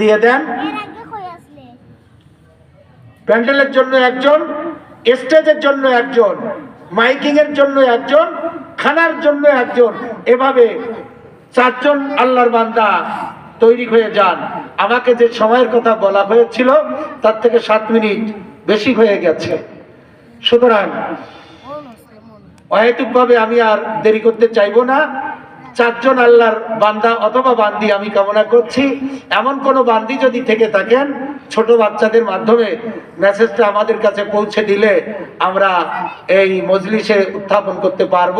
দিয়ে দেন। প্যান্ডেলের জন্য একজন স্টেজের জন্য একজন মাইকিং এর জন্য একজন খানার জন্য একজন এভাবে চারজন আল্লাহর বান্দা তৈরি হয়ে যান। আমাকে যে সময়ের কথা বলা হয়েছিল তার থেকে সাত মিনিট বেশি হয়ে গেছে। সুতরাং অহেতুকভাবে আমি আর দেরি করতে চাইব না। চারজন আল্লাহর বান্দা অথবা বান্দি আমি কামনা করছি। এমন কোনো বান্দি যদি থেকে থাকেন, ছোট বাচ্চাদের মাধ্যমে মেসেজটা আমাদের কাছে পৌঁছে দিলে আমরা এই মজলিসে উত্থাপন করতে পারব।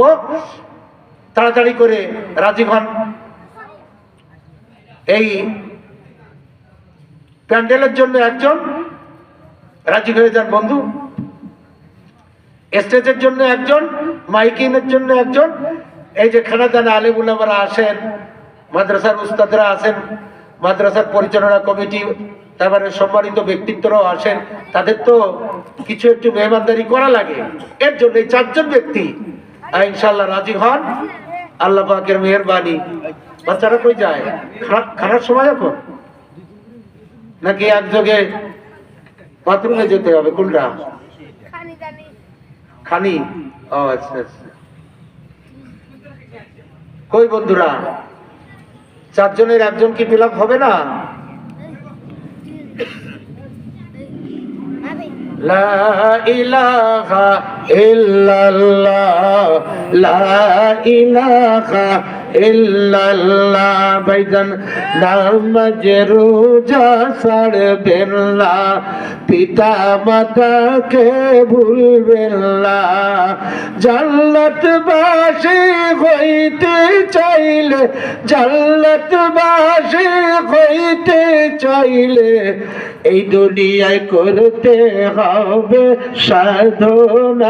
তাড়াতাড়ি করে রাজি হন। এই প্যান্ডেলের জন্য একজন। রাজি হয়ে যান বন্ধু। স্টেজের জন্য একজন, মাইকিংয়ের জন্য একজন। এই যে খানাদানা আলিমুলামারা আসেন মাদ্রাসার উস্তাদরা আসেন মাদ্রাসার পরিচালনা কমিটি তারপরে সম্মানিত ব্যক্তিত্বরাও আসেন তাদের তো কিছু একটু মেহমানদারি করা লাগে। এর জন্য এই চারজন ব্যক্তি ইনশাল্লাহ রাজি হন। আল্লাহ পাকের মেহরবানি। বাচ্চারা কই যায়? খানার সময় এখন? নাকি একযোগে বাথরুমে যেতে হবে? কোনটা? খানি খানি? ও আচ্ছা আচ্ছা। কই বন্ধুরা? চারজনের একজন কি ফিল হবে না? লা ইলাহা লা ভাইজান নামাজ রোজা পিতা মাতাকে ভুলবেন না জান্নাত বাসী হইতে চাইলে জান্নাত বাসী হইতে চাইলে, এই দুনিয়ায় করতে হবে সাধনা।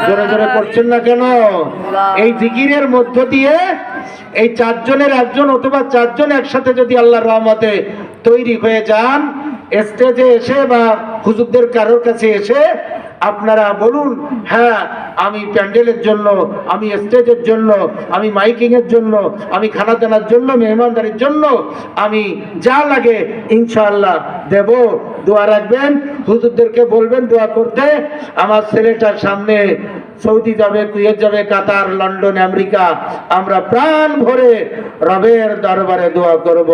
জোরে জোরে করছেন না কেন? এই জিকিরের মধ্য দিয়ে এই চারজনের একজন অথবা চারজন একসাথে যদি আল্লাহ রহমতে তৈরি হয়ে যান স্টেজে এসে বা হুজুরদের কারোর কাছে এসে আপনারা বলুন হ্যাঁ আমি প্যান্ডেলের জন্য, আমি স্টেজের জন্য, আমি মাইকিংয়ের জন্য, আমি খানা দানার জন্য, মেহমানদারির জন্য আমি যা লাগে ইনশাআল্লাহ দেব। দোয়া রাখবেন, হুজুরদেরকে বলবেন দোয়া করতে। আমার ছেলেটার সামনে সৌদি যাবে, কুয়েত যাবে, কাতার, লন্ডন, আমেরিকা। আমরা প্রাণ ভরে রবের দরবারে দোয়া করব।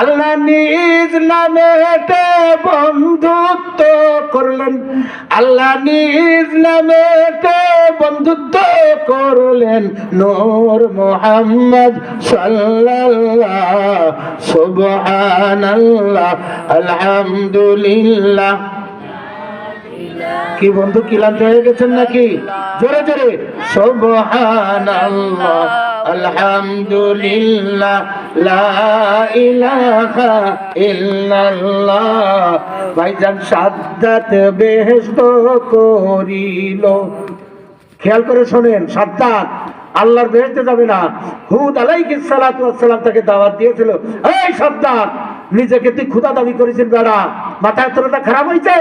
আল্লাহ নিজ নামেতে বন্ধুত্ব করলেন। আল্লাহ নিজ নামেতে বন্ধুত্ব করলেন নূর মোহাম্মদ সাল্লাল্লাহ। সুবহানাল্লাহ, আলহামদুলিল্লাহ। কি বন্ধু ক্লান্ত হয়ে গেছেন নাকি? জোরে জোরে। সুবহানাল্লাহ। আলহামদুলিল্লাহ, লা ইলাহা ইল্লাল্লাহ। ভাইজান সাদ্দাত বেহেশত করিল। খেয়াল করে শোনেন, সাদ্দাত, আল্লাহর বেহেশতে যাবে না। হুদ আলাইহিস সালাতু ওয়াস সালাম তাকে দাওয়াত দিয়েছিল। এই সাদ্দাত, নিজেকে তুই খুদা দাবি করেছিস বেড়া, মাথায় তোরটা খারাপ হয়েছে?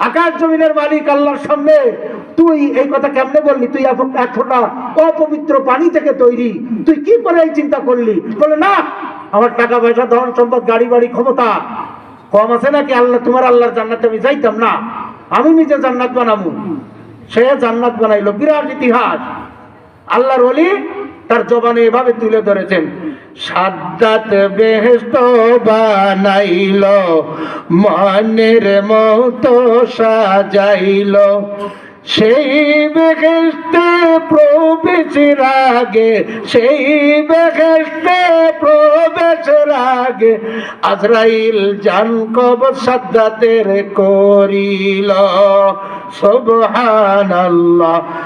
আকাশ জমিনের মালিক আল্লাহর সামনে, তুই এই কথা কেমনে বললি? তুই এক ফোঁটা অপবিত্র পানি থেকে তৈরি। তুই কি করে এই চিন্তা করলি? বলে, না, আমার টাকা পয়সা ধন সম্পদ গাড়ি বাড়ি ক্ষমতা কম আছে নাকি? আল্লাহ, তোমার আল্লাহর জান্নাতে আমি যাইতাম না। আমি নিজে জান্নাত বানাবো। সে জান্নাত বানাইলো। বিরাট ইতিহাস। আল্লাহর ওলি তার জবানে এভাবে তুলে ধরেছেন। সাদ্দাত বেহেস্ত বানাইল, মনের মতো সাজাইল। সেই বেহেস্তে প্রবেশ আগে সেই বেহেস্তে প্রবেশের আগে আজরাইল জান কবর সাদ্দাতের করিল। সুবহানাল্লাহ।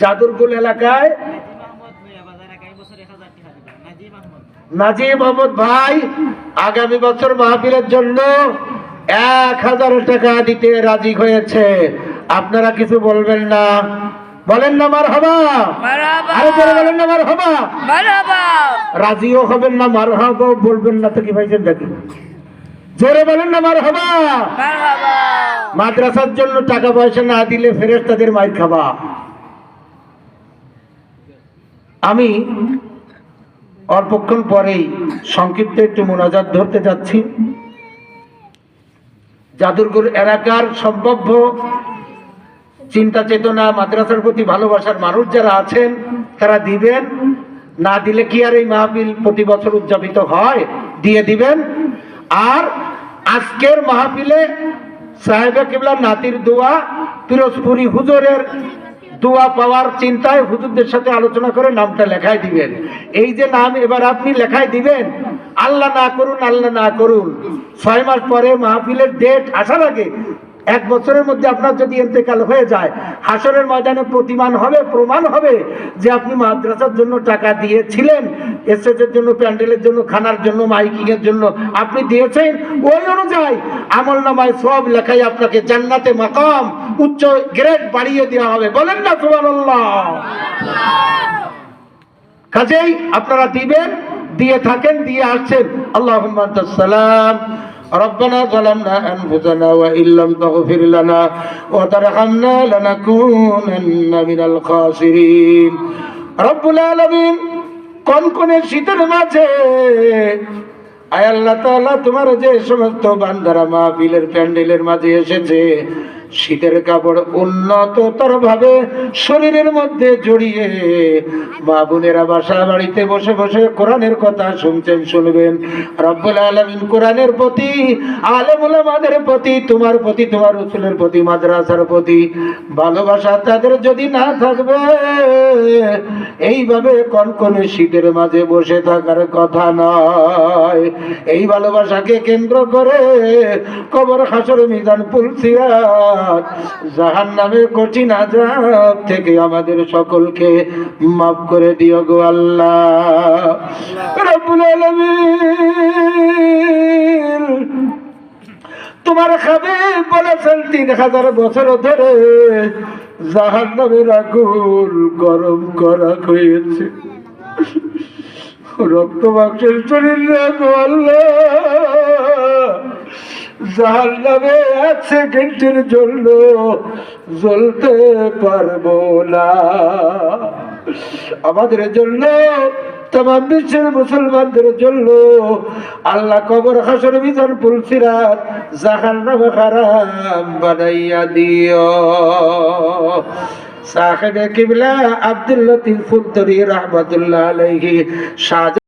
যাদুরকুল এলাকায়? নাজিম আহমদ ভাই আগামী বছর মাহফিলের জন্য এক হাজার টাকা দিতে রাজি হয়েছে। আপনারা কিছু বলবেন না? বলেন না মার হবা আরে বলেন না মার হবা রাজিও হবেন না মার হবা বলবেন না তো কি ভাইছেন দেখি জোরে বলেন না মার হবা মাদ্রাসার জন্য টাকা পয়সা না দিলে ফেরেস তাদের মাইর খাবা আমি অল্পক্ষণ পরেই সংক্ষিপ্ত একটু মোনাজাত ধরতে যাচ্ছি। যাদুরগুর এলাকার সম্ভাব্য চিন্তা চেতনা মাদ্রাসার প্রতি ভালোবাসার মানুষ যারা আছেন তারা দিবেন। না দিলে কি আর এই মাহফিল প্রতি বছর উদযাপিত হয়? দিয়ে দিবেন। আর আজকের মাহফিলে সাহেবে কিবলা নাতির দোয়া, পিরোজপুরি হুজুরের দোয়া পাওয়ার চিন্তায় হুজুরদের সাথে আলোচনা করে নামটা লেখাই দিবেন। এই যে নাম এবার আপনি লেখাই দিবেন, আল্লাহ না করুন, আল্লাহ না করুন। ছয় মাস পরে মাহফিলের ডেট আসার আগে এক বছরের মধ্যে আপনার যদি ইন্তেকাল হয়ে যায় হাসরের ময়দানে প্রতিমান হবে, প্রমাণ হবে যে আপনি মাদ্রাসার জন্য টাকা দিয়েছিলেন স্টেজের জন্য, প্যান্ডেলের জন্য, খানার জন্য মাইকিং এর জন্য আপনি দিয়েছেন। ওই অনুযায়ী আমল নামায় সব লেখাই আপনাকে জান্নাতে মাকাম, উচ্চ গ্রেড বাড়িয়ে দেওয়া হবে। বলেন না, সুবহানাল্লাহ। কাজেই আপনারা দিবেন, দিয়ে থাকেন, দিয়ে আসছেন। আল্লাহ সালাম। ربنا ظلمنا أنفسنا وإن لم تغفر لنا وترحمنا لنكونن من الخاسرين رب العالمين কোন কোন শীতের মাঝে আয় আল্লাহ তাআলা তোমার যে সমস্ত বান্দারা মাহফিলের প্যান্ডেলের মাঝে এসেছে শীতের কাপড় উন্নততর ভাবে শরীরের মধ্যে জড়িয়ে মা বোনেরা বাসা বাড়িতে বসে বসে কোরআনের কথা শুনছেন, শুনবেন। রব্বুল আলমিন কোরআনের প্রতি আলেমুল আমাদের প্রতি, তোমার প্রতি, তোমার রসুলের প্রতি, মাদ্রাসার প্রতি ভালোবাসা তাদের যদি না থাকবে, এইভাবে কনকনে শীতের মাঝে বসে থাকার কথা নয়। এই ভালোবাসাকে কেন্দ্র করে কবর হাসর মিজান পুলসিয়াত জাহান নামে কঠিন আজাব থেকে আমাদের সকলকে মাফ করে দিও গো আল্লাহ। তোমার খাবে বলেছেন তিন হাজার বছর ধরে জাহান নামের আগুন গরম করা হয়েছে। রক্ত মাংসের শরীর রাখো আল্লাহ। জাহান নামে এক সেকেন্ডের জন্য, জ্বলতে পারব না। আমাদের জন্য তোমার বিশ্বের মুসলমানদের জন্য আল্লাহ কবর হাসর বিধান পুলসিরাত জাহান নামে হারাম বানাইয়া দিও। সাহেব কিবলা আব্দুল লতিফ ফুদ্দরি রহমতুল্লাহ আলাইহি শাহ